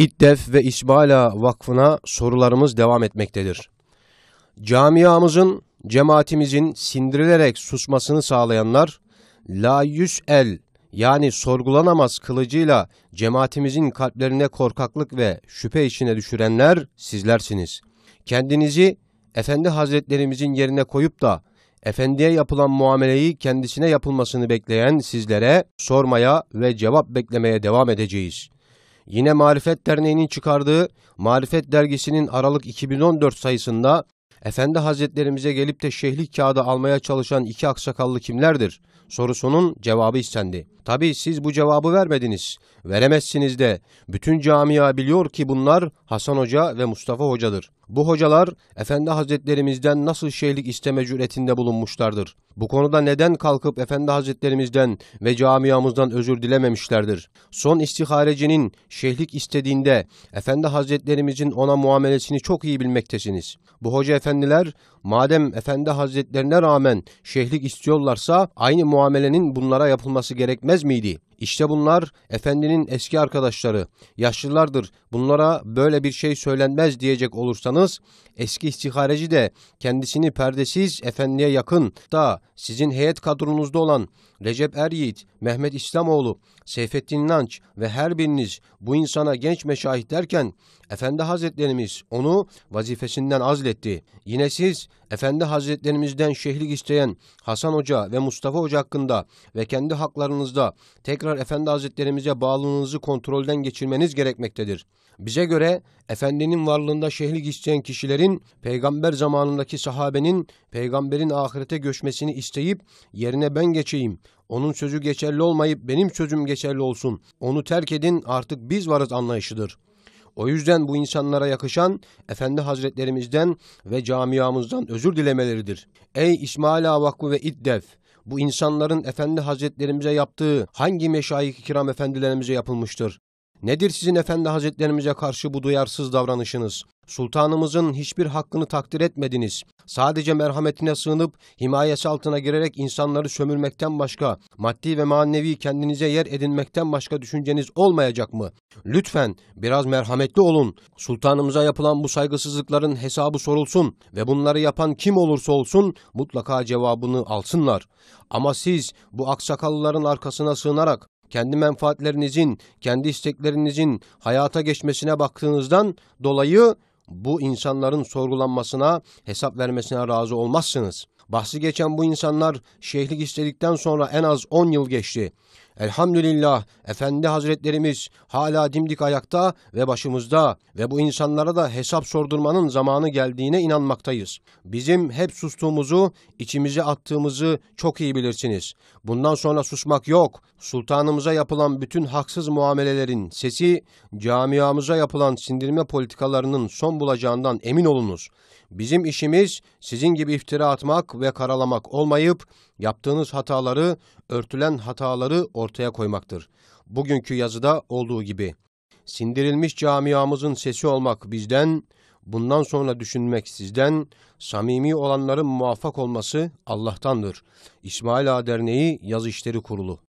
İddef ve İsmaila Vakfı'na sorularımız devam etmektedir. Camiamızın, cemaatimizin sindirilerek susmasını sağlayanlar, la el yani sorgulanamaz kılıcıyla cemaatimizin kalplerine korkaklık ve şüphe içine düşürenler sizlersiniz. Kendinizi Efendi Hazretlerimizin yerine koyup da efendiye yapılan muameleyi kendisine yapılmasını bekleyen sizlere sormaya ve cevap beklemeye devam edeceğiz. Yine Marifet Derneği'nin çıkardığı Marifet Dergisi'nin Aralık 2014 sayısında Efendi Hazretlerimize gelip de şehlik kağıdı almaya çalışan iki aksakallı kimlerdir? Sorusunun cevabı istendi. Tabi siz bu cevabı vermediniz. Veremezsiniz de. Bütün camia biliyor ki bunlar Hasan Hoca ve Mustafa Hoca'dır. Bu hocalar Efendi Hazretlerimizden nasıl şeyhlik isteme cüretinde bulunmuşlardır? Bu konuda neden kalkıp Efendi Hazretlerimizden ve camiamızdan özür dilememişlerdir? Son istiharecinin şeyhlik istediğinde Efendi Hazretlerimizin ona muamelesini çok iyi bilmektesiniz. Bu hoca efendiler madem Efendi Hazretlerine rağmen şeyhlik istiyorlarsa aynı muamelenin bunlara yapılması gerekmez miydi? İşte bunlar efendinin eski arkadaşları. Yaşlılardır. Bunlara böyle bir şey söylenmez diyecek olursanız eski istihareci de kendisini perdesiz efendiye yakın da sizin heyet kadronuzda olan Recep Eryiğit, Mehmet İslamoğlu, Seyfettin İnanç ve her biriniz bu insana genç meşahit derken Efendi Hazretlerimiz onu vazifesinden azletti. Yine siz Efendi Hazretlerimizden şehlik isteyen Hasan Hoca ve Mustafa Hoca hakkında ve kendi haklarınızda tekrar Efendi Hazretlerimize bağlılığınızı kontrolden geçirmeniz gerekmektedir. Bize göre Efendinin varlığında şehlik isteyen kişilerin peygamber zamanındaki sahabenin peygamberin ahirete göçmesini isteyip yerine ben geçeyim, onun sözü geçerli olmayıp benim sözüm geçerli olsun, onu terk edin artık biz varız anlayışıdır. O yüzden bu insanlara yakışan Efendi Hazretlerimizden ve camiamızdan özür dilemeleridir. Ey İsmaila Vakfı ve İddef! Bu insanların Efendi Hazretlerimize yaptığı hangi meşayih kiram efendilerimize yapılmıştır? Nedir sizin efendi hazretlerimize karşı bu duyarsız davranışınız? Sultanımızın hiçbir hakkını takdir etmediniz. Sadece merhametine sığınıp himayesi altına girerek insanları sömürmekten başka, maddi ve manevi kendinize yer edinmekten başka düşünceniz olmayacak mı? Lütfen biraz merhametli olun. Sultanımıza yapılan bu saygısızlıkların hesabı sorulsun ve bunları yapan kim olursa olsun mutlaka cevabını alsınlar. Ama siz bu aksakallıların arkasına sığınarak kendi menfaatlerinizin, kendi isteklerinizin hayata geçmesine baktığınızdan dolayı bu insanların sorgulanmasına, hesap vermesine razı olmazsınız. Bahsi geçen bu insanlar şeyhlik istedikten sonra en az 10 yıl geçti. Elhamdülillah Efendi Hazretlerimiz hala dimdik ayakta ve başımızda ve bu insanlara da hesap sordurmanın zamanı geldiğine inanmaktayız. Bizim hep sustuğumuzu, içimize attığımızı çok iyi bilirsiniz. Bundan sonra susmak yok. Sultanımıza yapılan bütün haksız muamelelerin sesi, camiamıza yapılan sindirme politikalarının son bulacağından emin olunuz. Bizim işimiz sizin gibi iftira atmak ve karalamak olmayıp yaptığınız hataları, örtülen hataları ortaya koymaktır. Bugünkü yazıda olduğu gibi. Sindirilmiş camiamızın sesi olmak bizden, bundan sonra düşünmek sizden, samimi olanların muvaffak olması Allah'tandır. İsmaila Derneği Yaz İşleri Kurulu